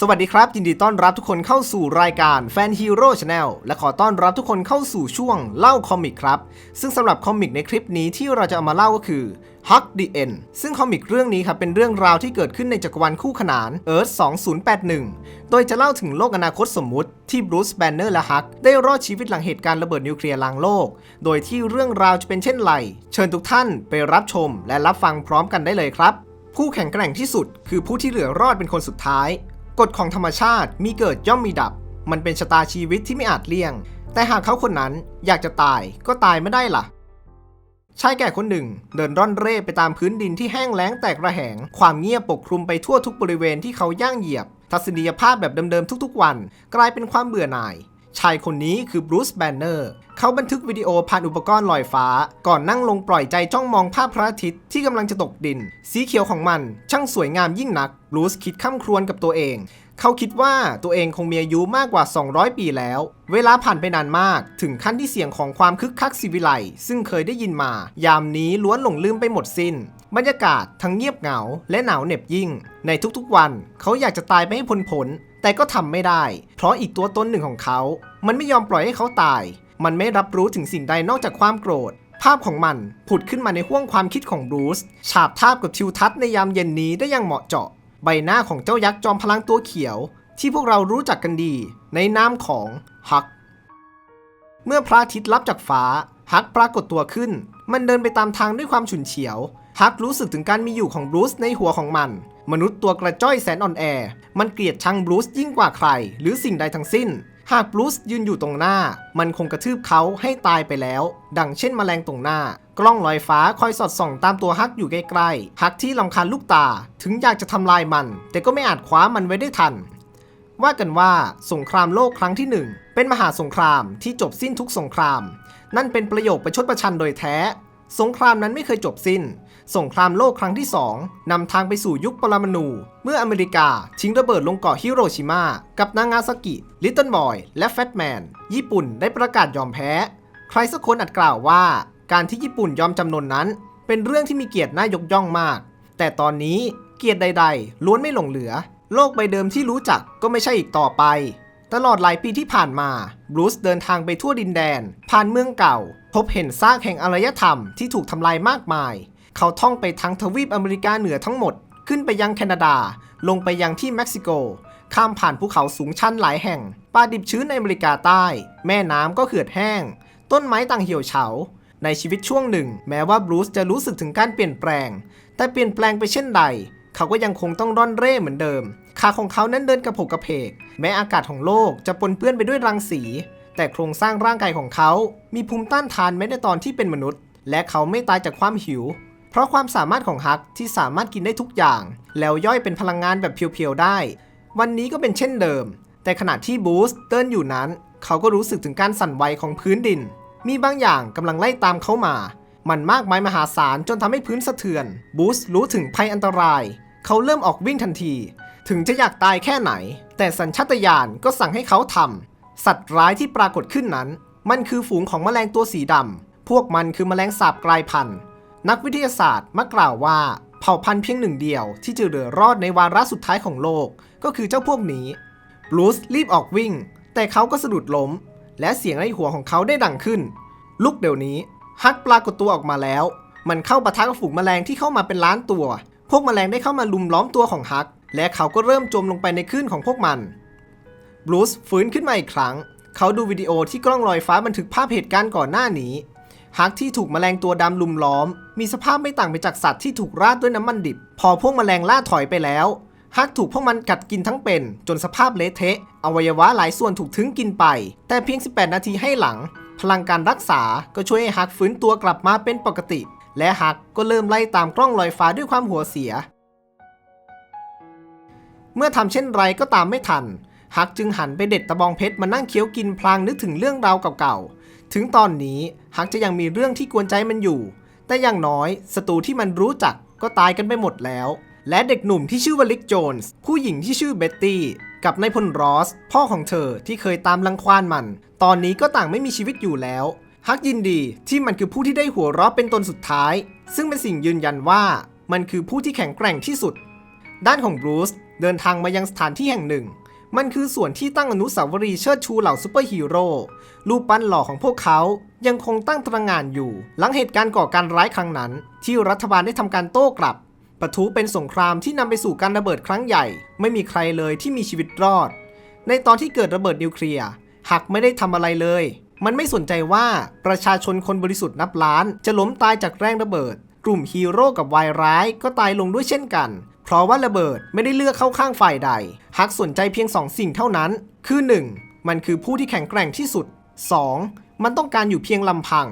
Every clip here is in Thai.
สวัสดีครับ ยินดีต้อนรับทุกคนเข้าสู่รายการแฟนฮีโร่ชาแนลและขอต้อนรับทุกคนเข้าสู่ช่วงเล่าคอมิกครับ ซึ่งสำหรับคอมิกในคลิปนี้ที่เราจะเอามาเล่าก็คือ Huck the End ซึ่งคอมิกเรื่องนี้ครับเป็นเรื่องราวที่เกิดขึ้นในจักรวาลคู่ขนาน Earth 2081 โดยจะเล่าถึงโลกอนาคตสมมุติที่บรูซแบนเนอร์และฮักได้รอดชีวิตหลังเหตุการณ์ระเบิดนิวเคลียร์ลางโลก โดยที่เรื่องราวจะเป็นเช่นไร เชิญทุกท่านไปรับชม และรับฟังพร้อมกันได้เลยครับ ผู้แข็งแกร่งที่สุด คือผู้ที่เหลือรอดเป็นคนสุดท้าย กฎของธรรมชาติมีเกิดย่อมมีดับ มันเป็นชะตาชีวิตที่ไม่อาจเลี่ยง แต่หากเขาคนนั้นอยากจะตายก็ตายไม่ได้ล่ะชายแก่คนหนึ่ง เดินร่อนเร่ไปตามพื้นดินที่แห้งแล้งแตกระแหง ความเงียบปกคลุมไปทั่วทุกบริเวณที่เขาย่างเหยียบ ทัศนียภาพแบบเดิมๆทุกๆวัน กลายเป็นความเบื่อหน่าย ชายคนนี้คือบรูซแบนเนอร์เขาบันทึกวิดีโอผ่านอุปกรณ์ลอยฟ้า ก่อนนั่งลงปล่อยใจจ้องมองภาพพระอาทิตย์ที่กำลังจะตกดิน สีเขียวของมัน ช่างสวยงามยิ่งนักบรูซคิดข้ามครวญกับตัวเอง เขาคิดว่าตัวเองคงมีอายุมากกว่า 200 ปีแล้ว เวลาผ่านไปนานมาก ถึงขั้นที่เสียงของความคึกคักสิวิไลซึ่งเคยได้ยินมา ยามนี้ล้วนหลงลืมไปหมดสิน้น บรรยากาศทั้งเงียบเหงาและหนาวเหน็บยิ่ง ในทุกๆวัน เขาอยากจะตายไปให้พ้นผล แต่ก็ทำไม่ได้ เพราะอีกตัวตนหนึ่งของเขา มันไม่ยอมปล่อยให้เขาตาย มันไม่รับรู้ถึงสิ่งใดนอกจากความโกรธ ภาพของมันผุดขึ้นมาในห้วงความคิดของบรูซฉาบทาบกับทิวทัศน์ในยามเย็นนี้ได้อย่างเหมาะเจาะ ใบหน้าของเจ้ายักษ์จอมพลังตัวเขียว ที่พวกเรารู้จักกันดี ในนามของฮัก เมื่อพระอาทิตย์ลับจากฟ้า ฮักปรากฏตัวขึ้น มันเดินไปตามทางด้วยความฉุนเฉียวฮักรู้สึกถึงการมีอยู่ของบรูซในหัวของมัน มนุษย์ตัวกระจ้อยแสนอ่อนแอ มันเกลียดชังบรูซยิ่งกว่าใคร หรือสิ่งใดทั้งสิ้น หากบรูซยืนอยู่ตรงหน้า มันคงกระทืบเขาให้ตายไปแล้ว ดังเช่นแมลงตรงหน้า กล้องลอยฟ้าคอยสอดส่องตามตัวฮักอยู่ใกล้ๆฮักที่ลำคาญลูกตา ถึงอยากจะทำลายมัน แต่ก็ไม่อาจคว้ามันไว้ได้ทัน ว่ากันว่าสงครามโลกครั้งที่หนึ่งเป็นมหาสงครามที่จบสิ้นทุกสงคราม นั่นเป็นประโยคประชดประชันโดยแท้ สงครามนั้นไม่เคยจบสิ้น สงครามโลกครั้งที่สองนำทางไปสู่ยุคปรมาณูเมื่ออเมริกาทิ้งระเบิดลงเกาะฮิโรชิมา กับนางาซากิ ลิตเติ้ลบอย และแฟตแมน ญี่ปุ่นได้ประกาศยอมแพ้ ใครสักคนอาจกล่าวว่า การที่ญี่ปุ่นยอมจำนนนั้น เป็นเรื่องที่มีเกียรติน่ายกย่องมาก แต่ตอนนี้เกียรติใด ๆ ล้วนไม่หลงเหลือ โลกใบเดิมที่รู้จักก็ไม่ใช่อีกต่อไป ตลอดหลายปีที่ผ่านมาบรูซเดินทางไปทั่วดินแดน ผ่านเมืองเก่า พบเห็นซากแห่งอารยธรรมที่ถูกทำลายมากมาย เขาท่องไปทั้งทวีปอเมริกาเหนือทั้งหมด ขึ้นไปยังแคนาดา ลงไปยังที่เม็กซิโก ข้ามผ่านภูเขาสูงชันหลายแห่ง ป่าดิบชื้นในอเมริกาใต้ แม่น้ำก็เหือดแห้ง ต้นไม้ต่างเหี่ยวเฉา ในชีวิตช่วงหนึ่ง แม้ว่าบรูซจะรู้สึกถึงการเปลี่ยนแปลง แต่เปลี่ยนแปลงไปเช่นใด เขาก็ยังคงต้องร่อนเร่เหมือนเดิม ขาของเขานั้นเดินกระโผกกระเพก แม้อากาศของโลกจะปนเปื้อนไปด้วยรังสี แต่โครงสร้างร่างกายของเขา มีภูมิต้านทานแม้ในตอนที่เป็นมนุษย์ และเขาไม่ตายจากความหิว ราะความสามารถของฮักที่สามารถกินได้ทุกอย่าง แล้วย่อยเป็นพลังงานแบบเพียวๆได้ วันนี้ก็เป็นเช่นเดิม แต่ขณะที่บูสเดินอยู่นั้น เขาก็รู้สึกถึงการสั่นไหวของพื้นดิน มีบางอย่างกำลังไล่ตามเขามา มันมากมายมหาศาลจนทำให้พื้นสะเทือน บูสรู้ถึงภัยอันตราย เขาเริ่มออกวิ่งทันที ถึงจะอยากตายแค่ไหน แต่สัญชาตญาณก็สั่งให้เขาทำสัตว์ร้ายที่ปรากฏขึ้นนั้น มันคือฝูงของแมลงตัวสีดำพวกมันคือแมลงสาบกลายพันธุ์ นักวิทยาศาสตร์มักกล่าวว่าเผ่าพันธุ์เพียงหนึ่งเดียวที่จะเหลือรอดในวาระสุดท้ายของโลก ก็คือเจ้าพวกนี้บรูซรีบออกวิ่ง แต่เขาก็สะดุดล้ม และเสียงในหัวของเขาได้ดังขึ้น ลุกเดี๋ยวนี้ฮักปรากฏตัวออกมาแล้ว มันเข้าปะทะกับฝูงแมลงที่เข้ามาเป็นล้านตัว พวกแมลงได้เข้ามาลุมล้อมตัวของฮัก และเขาก็เริ่มจมลงไปในคลื่นของพวกมันบรูซฟื้นขึ้นมาอีกครั้ง เขาดูวิดีโอที่กล้องลอยฟ้าบันทึกภาพเหตุการณ์ก่อนหน้านี้ ฮักที่ถูกแมลงตัวดำลุมล้อม มีสภาพไม่ต่างไปจากสัตว์ที่ถูกราดด้วยน้ำมันดิบ พอพวกแมลงล่าถอยไปแล้วฮักถูกพวกมันกัดกินทั้งเป็น จนสภาพเละเทะ อวัยวะหลายส่วนถูกทึ้งกินไป แต่เพียง 18 นาทีให้หลัง พลังการรักษาก็ช่วยให้ฮักฟื้นตัวกลับมาเป็นปกติ และฮักก็เริ่มไล่ตามกล้องลอยฟ้าด้วยความหัวเสีย เมื่อทำเช่นไรก็ตามไม่ทันฮักจึงหันไปเด็ดตะบองเพชรมานั่งเคี้ยวกินพลางนึกถึงเรื่องราวเก่าๆ ถึงตอนนี้ฮักจะยังมีเรื่องที่กวนใจมันอยู่ แต่อย่างน้อยศัตรูที่มันรู้จักก็ตายกันไปหมดแล้ว และเด็กหนุ่มที่ชื่อว่าลิกโจนส์ผู้หญิงที่ชื่อเบ็ตตี้กับนายพลรอส พ่อของเธอที่เคยตามรังควานมัน ตอนนี้ก็ต่างไม่มีชีวิตอยู่แล้วฮักยินดีที่มันคือผู้ที่ได้หัวเราะเป็นตนสุดท้าย ซึ่งเป็นสิ่งยืนยันว่ามันคือผู้ที่แข็งแกร่งที่สุด ด้านของบรูซเดินทางมายังสถานที่แห่งหนึ่ง มันคือส่วนที่ตั้งอนุสาวรีย์เชิดชูเหล่าซูเปอร์ฮีโร่รูปปั้นหล่อของพวกเขายังคงตั้งตระหง่านอยู่ หลังเหตุการณ์ก่อการร้ายครั้งนั้น ที่รัฐบาลได้ทำการโต้กลับปะทุเป็นสงครามที่นำไปสู่การระเบิดครั้งใหญ่ ไม่มีใครเลยที่มีชีวิตรอด ในตอนที่เกิดระเบิดนิวเคลียร์หักไม่ได้ทำอะไรเลย มันไม่สนใจว่าประชาชนคนบริสุทธิ์นับล้าน จะล้มตายจากแรงระเบิด กลุ่มฮีโร่กับวายร้ายก็ตายลงด้วยเช่นกัน เพราะว่าระเบิดไม่ได้เลือกเข้าข้างฝ่ายใด ฮักสนใจเพียงสองสิ่งเท่านั้น คือ 1. มันคือผู้ที่แข็งแกร่งที่สุด 2. มันต้องการอยู่เพียงลำพัง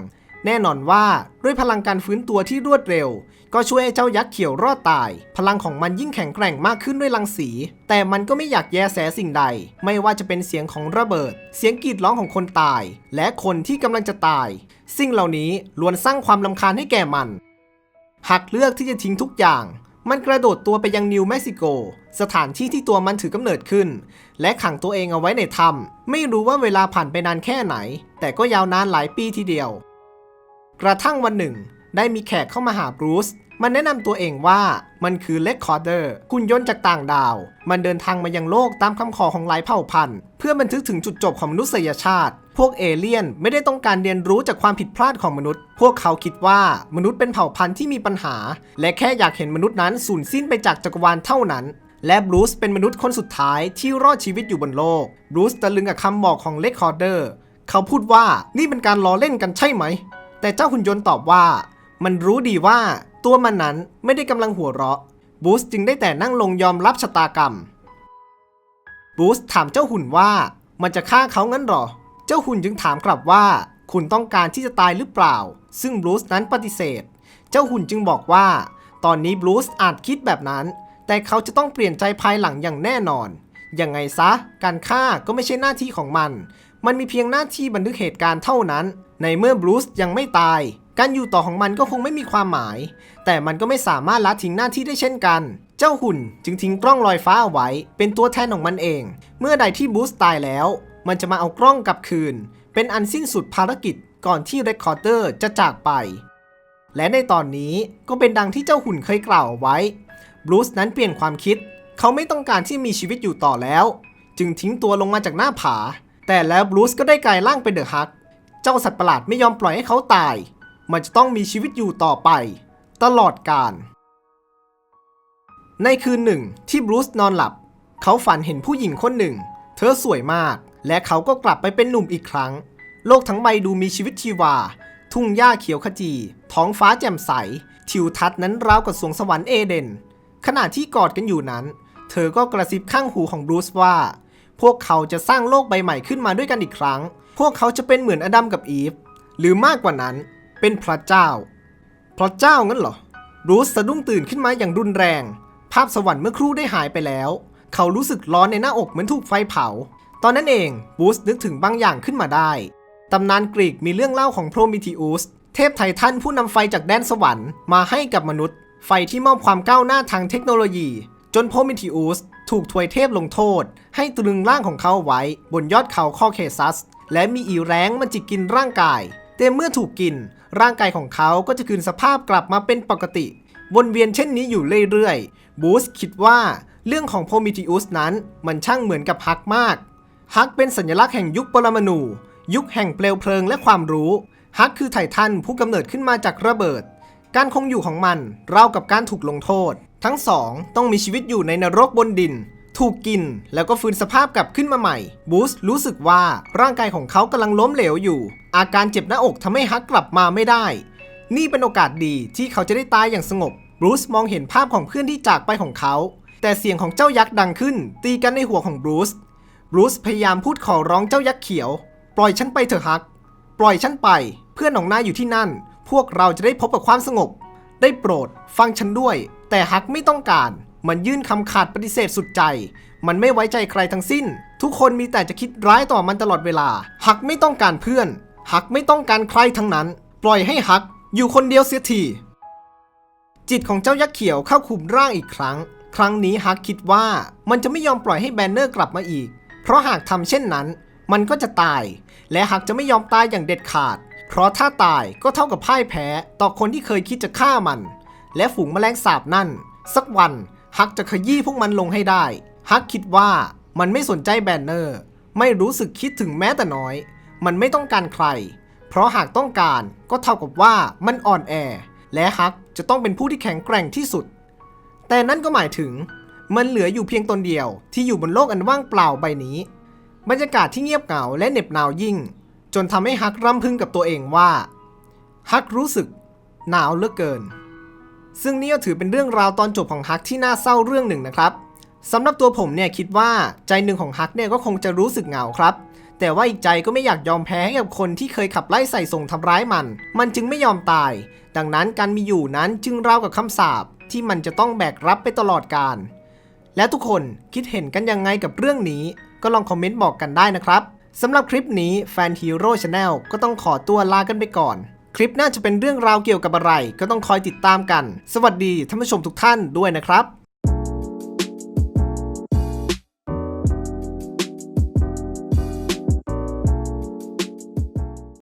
แน่นอนว่าด้วยพลังการฟื้นตัวที่รวดเร็ว ก็ช่วยให้เจ้ายักษ์เขียวรอดตาย พลังของมันยิ่งแข็งแกร่งมากขึ้นด้วยรังสี แต่มันก็ไม่อยากแยแสสิ่งใด ไม่ว่าจะเป็นเสียงของระเบิด เสียงกรีดร้องของคนตาย และคนที่กำลังจะตาย สิ่งเหล่านี้ล้วนสร้างความลำคาญให้แก่มันหักเลือกที่จะทิ้งทุกอย่าง มันกระโดดตัวไปยังนิวเม็กซิโก สถานที่ที่ตัวมันถือกำเนิดขึ้น และขังตัวเองเอาไว้ในถ้ำไม่รู้ว่าเวลาผ่านไปนานแค่ไหน แต่ก็ยาวนานหลายปีทีเดียว กระทั่งวันหนึ่ง ได้มีแขกเข้ามาหาบรูซ มันแนะนำตัวเองว่ามันคือเล c คอร์เดอร์คุณยนต์จากต่างดาว มันเดินทางมายังโลกตามคำขอของหลายเผ่าพันธุ์ เพื่อบันทึกถึงจุดจบของมนุษยชาติ พวกเอเลี่ยนไม่ได้ต้องการเรียนรู้จากความผิดพลาดของมนุษย์ พวกเขาคิดว่ามนุษย์เป็นเผ่าพันธุ์ที่มีปัญหา และแค่อยากเห็นมนุษย์นั้นสูญสิ้นไปจากจักรวาลเท่านั้นและบรูซเป็นมนุษย์คนสุดท้ายที่รอดชีวิตอยู่บนโลก บรูซตะลึงกับคำบอกของเล c คอร์เดอร์ เขาพูดว่านี่เป็นการล้อเล่นกันใช่ไหม แต่เจ้าหุ่นยนต์ตอบว่า มันรู้ดีว่าตัวมันนั้นไม่ได้กำลังหัวเราะ บูสจึงได้แต่นั่งลงยอมรับชะตากรรม บูสถามเจ้าหุ่นว่ามันจะฆ่าเขางั้นหรอ เจ้าหุ่นจึงถามกลับว่า คุณต้องการที่จะตายหรือเปล่า ซึ่งบรูซนั้นปฏิเสธ เจ้าหุ่นจึงบอกว่า ตอนนี้บรูซอาจคิดแบบนั้น แต่เขาจะต้องเปลี่ยนใจภายหลังอย่างแน่นอน ยังไงซะ การฆ่าก็ไม่ใช่หน้าที่ของมัน มันมีเพียงหน้าที่บันทึกเหตุการณ์เท่านั้น ในเมื่อบรูซยังไม่ตาย การอยู่ต่อของมันก็คงไม่มีความหมาย แต่มันก็ไม่สามารถละทิ้งหน้าที่ได้เช่นกัน เจ้าหุ่นจึงทิ้งกล้องลอยฟ้าเอาไว้ เป็นตัวแทนของมันเอง เมื่อใดที่บรูซตายแล้ว มันจะมาเอากล้องกลับคืน เป็นอันสิ้นสุดภารกิจก่อนที่เรคคอร์เดอร์จะจากไป และในตอนนี้ก็เป็นดังที่เจ้าหุ่นเคยกล่าวเอาไว้บรูซนั้นเปลี่ยนความคิด เขาไม่ต้องการที่มีชีวิตอยู่ต่อแล้ว จึงทิ้งตัวลงมาจากหน้าผา แต่แล้วบรูซก็ได้กลายร่างเป็นเดอะฮัก เจ้าสัตว์ประหลาดไม่ยอมปล่อยให้เขาตาย มันจะต้องมีชีวิตอยู่ต่อไป ตลอดกาล ในคืนหนึ่งที่บรูซนอนหลับ เขาฝันเห็นผู้หญิงคนหนึ่ง เธอสวยมาก และเขาก็กลับไปเป็นหนุ่มอีกครั้ง โลกทั้งใบดูมีชีวิตชีวา ทุ่งหญ้าเขียวขจี ท้องฟ้าแจ่มใส ทิวทัศน์นั้นราวกับสวงสวรรค์เอเดน ขณะที่กอดกันอยู่นั้น เธอก็กระซิบข้างหูของบรูซว่า พวกเขาจะสร้างโลกใบใหม่ขึ้นมาด้วยกันอีกครั้ง พวกเขาจะเป็นเหมือนอดัมกับอีฟ หรือมากกว่านั้น เป็นพระเจ้า พระเจ้างั้นเหรอบรูซสะดุ้งตื่นขึ้นมาอย่างรุนแรง ภาพสวรรค์เมื่อครู่ได้หายไปแล้ว เขารู้สึกร้อนในหน้าอกเหมือนถูกไฟเผา ตอนนั้นเองบรูซนึกถึงบางอย่างขึ้นมาได้ ตำนานกรีกมีเรื่องเล่าของโพรมิทิอุสเทพไททันผู้นำไฟจากแดนสวรรค์มาให้กับมนุษย์ ไฟที่มอบความก้าวหน้าทางเทคโนโลยี จนโพรมิทิอุสถูกถวยเทพลงโทษ ให้ตรึงร่างของเขาไว้ บนยอดเขาคอเคซัส และมีอีแรงมันจิกกินร่างกาย แต่เมื่อถูกกิน ร่างกายของเขาก็จะคืนสภาพกลับมาเป็นปกติ วนเวียนเช่นนี้อยู่เรื่อยๆ บูสคิดว่าเรื่องของโพมิทิอุสนั้นมันช่างเหมือนกับฮักมาก ฮักเป็นสัญลักษณ์แห่งยุคปรมาณูยุคแห่งเปลวเพลิงและความรู้ ฮักคือไททันผู้กำเนิดขึ้นมาจากระเบิด การคงอยู่ของมันราวกับการถูกลงโทษ ทั้งสองต้องมีชีวิตอยู่ในนรกบนดิน ถูกกิน แล้วก็ฟื้นสภาพกลับขึ้นมาใหม่บูสรู้สึกว่าร่างกายของเขากำลังล้มเหลวอยู่ อาการเจ็บหน้าอกทำให้ฮักกลับมาไม่ได้ นี่เป็นโอกาสดีที่เขาจะได้ตายอย่างสงบบรูซมองเห็นภาพของเพื่อนที่จากไปของเขา แต่เสียงของเจ้ายักษ์ดังขึ้น ตีกันในหัวของบรูซบรูซพยายามพูดขอร้องเจ้ายักษ์เขียว ปล่อยฉันไปเถอะฮัก ปล่อยฉันไป เพื่อนของนายอยู่ที่นั่น พวกเราจะได้พบกับความสงบ ได้โปรด ฟังฉันด้วย แต่ฮักไม่ต้องการ มันยื่นคำขาดปฏิเสธสุดใจ มันไม่ไว้ใจใครทั้งสิ้น ทุกคนมีแต่จะคิดร้ายต่อมันตลอดเวลาฮักไม่ต้องการเพื่อนฮักไม่ต้องการใครทั้งนั้น ปล่อยให้ฮัก อยู่คนเดียวเสียทีจิตของเจ้ายักษ์เขียวเข้าคุมร่างอีกครั้ง ครั้งนี้ฮักคิดว่ามันจะไม่ยอมปล่อยให้แบนเนอร์กลับมาอีก เพราะหากทำเช่นนั้น มันก็จะตาย และฮักจะไม่ยอมตายอย่างเด็ดขาด เพราะถ้าตายก็เท่ากับพ่ายแพ้ต่อคนที่เคยคิดจะฆ่ามัน และฝูงแมลงสาบนั่น สักวัน ฮักจะขยี้พวกมันลงให้ได้ ฮักคิดว่ามันไม่สนใจแบนเนอร์ ไม่รู้สึกคิดถึงแม้แต่น้อย มันไม่ต้องการใคร เพราะหากต้องการก็เท่ากับว่ามันอ่อนแอ และฮักจะต้องเป็นผู้ที่แข็งแกร่งที่สุด แต่นั่นก็หมายถึง มันเหลืออยู่เพียงตนเดียวที่อยู่บนโลกอันว่างเปล่าใบนี้ บรรยากาศที่เงียบเหงาและเหน็บหนาวยิ่ง จนทำให้ฮักรำพึงกับตัวเองว่า ฮักรู้สึก หนาวเหลือเกิน ซึ่งนี่ก็ถือเป็นเรื่องราวตอนจบของฮักที่น่าเศร้าเรื่องหนึ่งนะครับสำหรับตัวผมเนี่ยคิดว่าใจหนึ่งของฮักเนี่ยก็คงจะรู้สึกเหงาครับ แต่ว่าอีกใจก็ไม่อยากยอมแพ้ให้กับคนที่เคยขับไล่ใส่ส่งทำร้ายมัน มันจึงไม่ยอมตาย ดังนั้นการมีอยู่นั้นจึงราวกับคำสาปที่มันจะต้องแบกรับไปตลอดกาลและทุกคนคิดเห็นกันยังไงกับเรื่องนี้ ก็ลองคอมเมนต์บอกกันได้นะครับสำหรับคลิปนี้แฟนฮีโร่ชาแนลก็ต้องขอตัวลากันไปก่อน คลิปน่าจะเป็นเรื่องราวเกี่ยวกับอะไร ก็ต้องคอยติดตามกัน สวัสดีท่านผู้ชมทุกท่านด้วยนะครับ